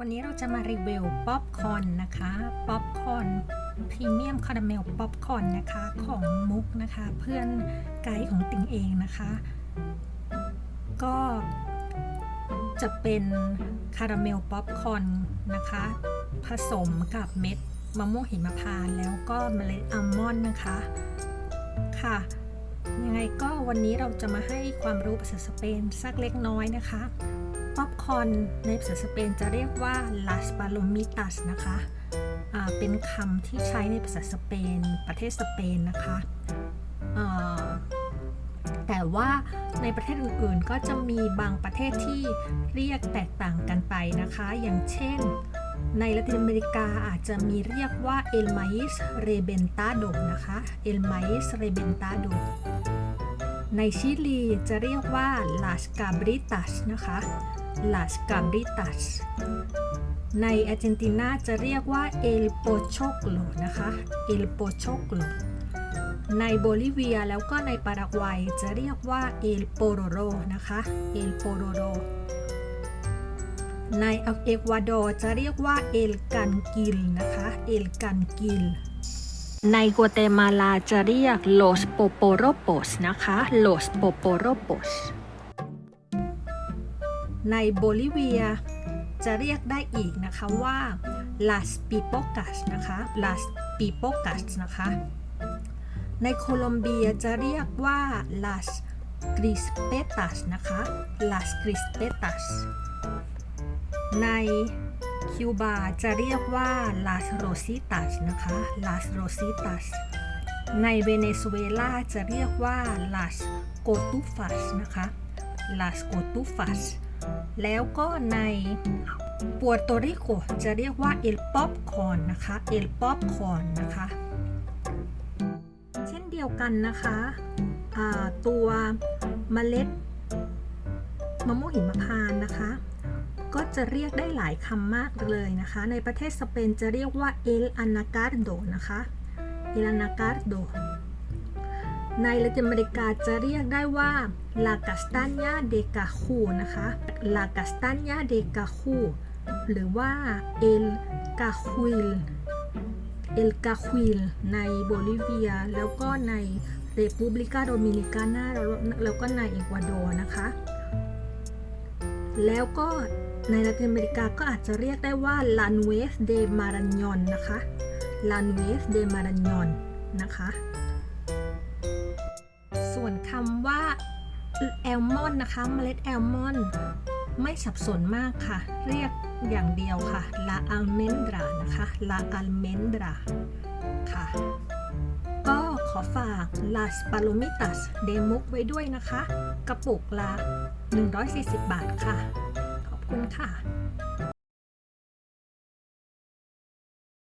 วันนี้เราจะมารีวิวป๊อปคอนนะคะป๊อปคอนพรีเมียมคาราเมลป๊อปคอนนะคะของมุกนะคะ เพื่อนไกด์ของติงเองนะคะ ก็จะเป็นคาราเมลป๊อปคอนนะคะ ผสมกับเม็ดมะม่วงหิมพานต์แล้วก็เมล็ดอัลมอนด์นะคะค่ะยังไงก็วันนี้เราจะมาให้ความรู้ภาษาสเปนสักเล็กน้อยนะคะ ป๊อปคอนในภาษาสเปนจะเรียกว่า las palomitas นะคะ เป็นคำที่ใช้ในภาษาสเปน ประเทศสเปนนะคะ แต่ว่าในประเทศอื่นๆ ก็จะมีบางประเทศที่เรียกแตกต่างกันไปนะคะ อย่างเช่น ในละตินอเมริกาอาจจะมีเรียกว่า el maíz reventado นะคะ el maíz reventado ในชิลีจะเรียกว่า las cabritas นะคะ las cabritas ในอาร์เจนตินาจะเรียกว่า el pochoclo นะคะ el pochoclo ในโบลิเวียแล้วก็ในปารากวัยจะเรียกว่า el pororo นะคะ el pororo ในเอกวาดอร์จะเรียกว่า el canquil นะคะ el canquil ในกัวเตมาลาจะเรียก los poporopos นะคะ los poporopos ในโบลิเวีย จะเรียกได้อีกนะคะว่า las pipocas นะคะ las pipocas นะคะ ในโคลอมเบียจะเรียกว่า las crispetas นะคะ las crispetas ในคิวบาจะเรียกว่า las rositas นะคะ las rositas ในเวเนซุเอลาจะเรียกว่า las cotufas นะคะ las cotufas แล้วก็ในปวโตริโกจะเรียกว่า el popcorn นะคะ el popcorn นะคะ เช่นเดียวกันนะคะตัวเมล็ดมะม่วงหิมพานต์นะคะ ก็จะเรียกได้หลายคำมากเลยนะคะ ในประเทศสเปนจะเรียกว่า el anacardo นะคะ el anacardo ในละตินอเมริกาจะเรียกได้ว่า la castaña de caju นะคะ la castaña de caju หรือว่า el cajuil el cajuil ในโบลิเวีย แล้วก็ในเรปูบลิกาโดมินิกานาแล้วก็ในเอกวาดอร์นะคะ แล้วก็ในละตินอเมริกาก็อาจจะเรียกได้ว่า la nuez de marañón นะคะ la nuez de marañón นะคะ ส่วนคำว่าแอลมอนนะคะเมล็ดแอลมอนไม่สับสนมากค่ะ เรียกอย่างเดียวค่ะ la almendra นะคะ la almendra ค่ะ ก็ขอฝาก las palomitas de muc ไว้ด้วยนะคะ กระปุกละ 140 บาทค่ะ ขอบคุณค่ะ